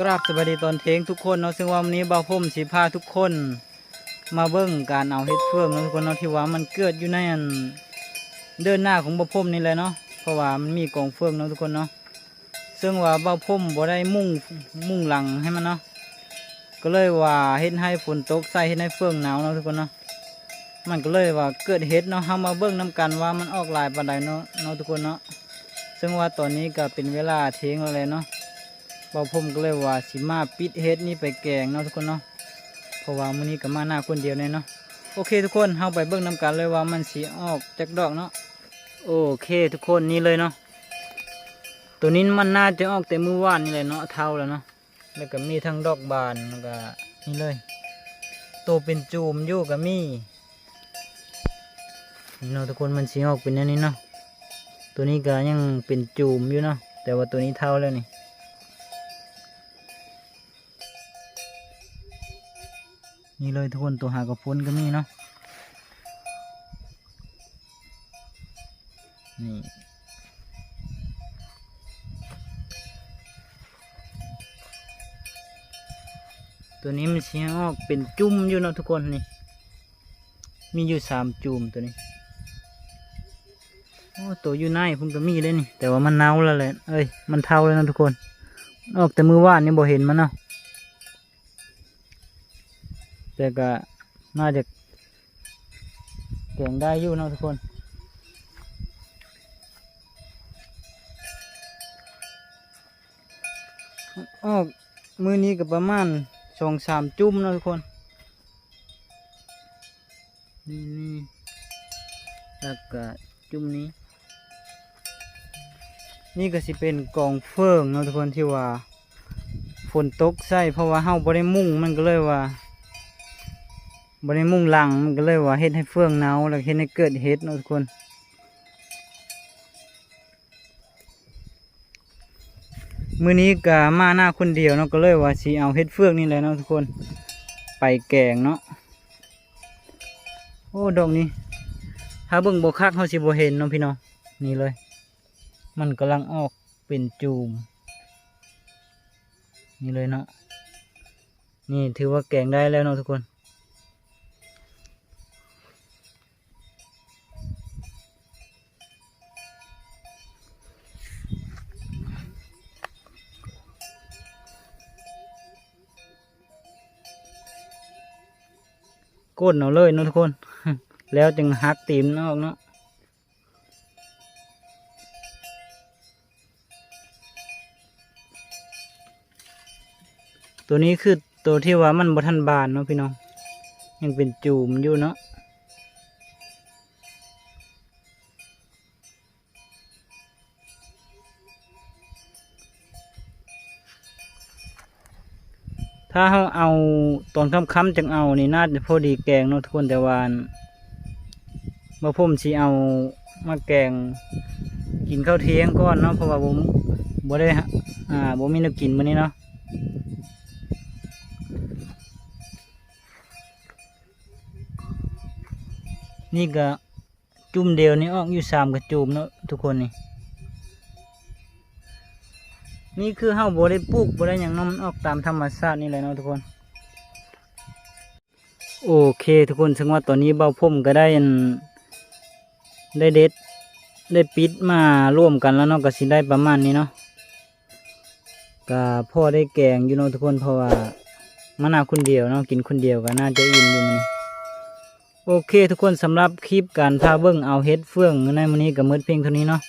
กราบสวัสดีตอนเทงทุกคนเนาะซึ่งว่าวันนี้บ่าวพุ่มสีพาทุกคน มาเบิ่งการเอาเฮ็ดเฟืองเนาะทุกคนเนาะที่ว่ามันเกิดอยู่ในอันเดินหน้าของบ่าวพุ่มนี่แหละเนาะเพราะว่ามันมีกองเฟืองเนาะทุกคนเนาะซึ่งว่าบ่าวพุ่มบ่ได้มุ่งมุ่งหลังให้มันเนาะก็เลยว่าเฮ็ดให้ฝนตกใส่เฮ็ดให้เฟืองหนาวเนาะทุกคนเนาะมันก็เลยว่าเกิดเฮ็ดเนาะเฮามาเบิ่งนํกันว่ามันออกลายปานใดเนาะเนาะทุกคนเนาะซึ่งว่าตอนนี้ก็เป็นเวลาเทงแล้วแหละเนาะ บอผมก็เลยว่าสิมาปิดเฮ็ดนี่ไปแกงเนาะทุกคนเนาะเพราะว่ามื้อนี้ก็มาหน้าคนเดียวเนี่ยเนาะโอเคทุกคนเฮาไปเบิ่งนํกันเลยว่ามันสิออกจากดอกเนาะโอเคทุกคนนี่เลยเนาะตัวนี้มันน่าจะออกแต่มือว่านนี่แหละเนาะเท่าแล้วเนาะแล้วก็มีทั้งดอกบานแล้วก็นี่เลยโตเป็นจูมอยู่ก็มีนี่เนาะทุกคนมันสิออกเป็นอันนี้เนาะตัวนี้ก็ยังเป็นจูมอยู่เนาะแต่ว่าตัวนี้เท่าแล้วนี่ นี่เลยทุกคนตัวหากระพุ้นก็มีเนาะนี่ตัวนี้มันเสียออกเป็นจุ่มอยู่เนาะทุกคนนี่ มีอยู่สามจุ่มตัวนี้ โอ้ตัวอยู่ในพุ่นก็มีเลยนี่ แต่ว่ามันเน่าแล้วแหละ เอ้ย มันเท่าแล้วเนาะทุกคน ออกแต่มือว่านนี่บ่เห็นมันเนาะ แต่ก็น่าจะแกงได้อยู่เนะทุกคน ออกมือนี้ก็ประมาณสองสามจุ่มเนะทุกคน นี่นี่แล้วก็จุ่มนี้ นี่ก็สิเป็นกองเฟืองเนะทุกคนที่ว่า ฝนตกใส่เพราะว่าเฮาบ่ได้มุ่งมันก็เลยว่า บ่ได้มุ่งหลังมันก็เลยว่าเฮ็ดให้เฟืองหนาแล้วเฮ็ดให้เกิดเฮ็ดเนาะทุกคน มื้อนี้ก็มาหน้าคนเดียวเนาะก็เลยว่าสิเอาเฮ็ดเฟืองนี่แหละเนาะทุกคน ไปแกงเนาะ โอ้ดอกนี้ ถ้าเบิ่งบ่คักเฮาสิบ่เห็นเนาะพี่น้อง นี่เลย มันกำลังออกเป็นจูม นี่เลยเนาะ นี่ถือว่าแกงได้แล้วเนาะทุกคน ก้นเอาเลยนะทุกคน แล้วจึงหักตีมนออกเนาะตัวนี้คือตัวที่ว่ามันบ่ทันบานเนาะพี่น้องยังเป็นจูมอยู่เนาะ ถ้าเราเอาตอนค่ำๆจังเอานี่น่าจะพอดีแกงเนาะทุกคนแต่ว่าเมื่อผมสิเอามาแกงกินข้าวเที่ยงก่อนเนาะเพราะว่าผมบ่ได้ฮะอ่าบ่มีน้กินมื้อนี้เนาะนี่ก็จุ่มเดียวนี่ออกอยู่สามกระจุ่มเนาะทุกคนนี่ นี่คือเฮาบ่ได้ปลูกบ่ได้หยังเนาะมันออกตามธรรมชาตินี่แหละเนาะทุกคน โอเค ทุกคนถึงว่าตอนนี้เบ้าพุ่มก็ได้อันได้เด็ด ได้ปิดมาร่วมกันแล้วเนาะก็สิได้ประมาณนี้เนาะก็พ่อได้แกงอยู่เนาะทุกคนเพราะว่ามันนาคนเดียวเนาะกินคนเดียวก็น่าจะอิ่มอยู่มันนี้โอเค ทุกคนสำหรับคลิปการพาเบิ้งเอาเฮ็ดเฟื่องในมื้อนี้ก็มืดเพียงเท่านี้เนาะ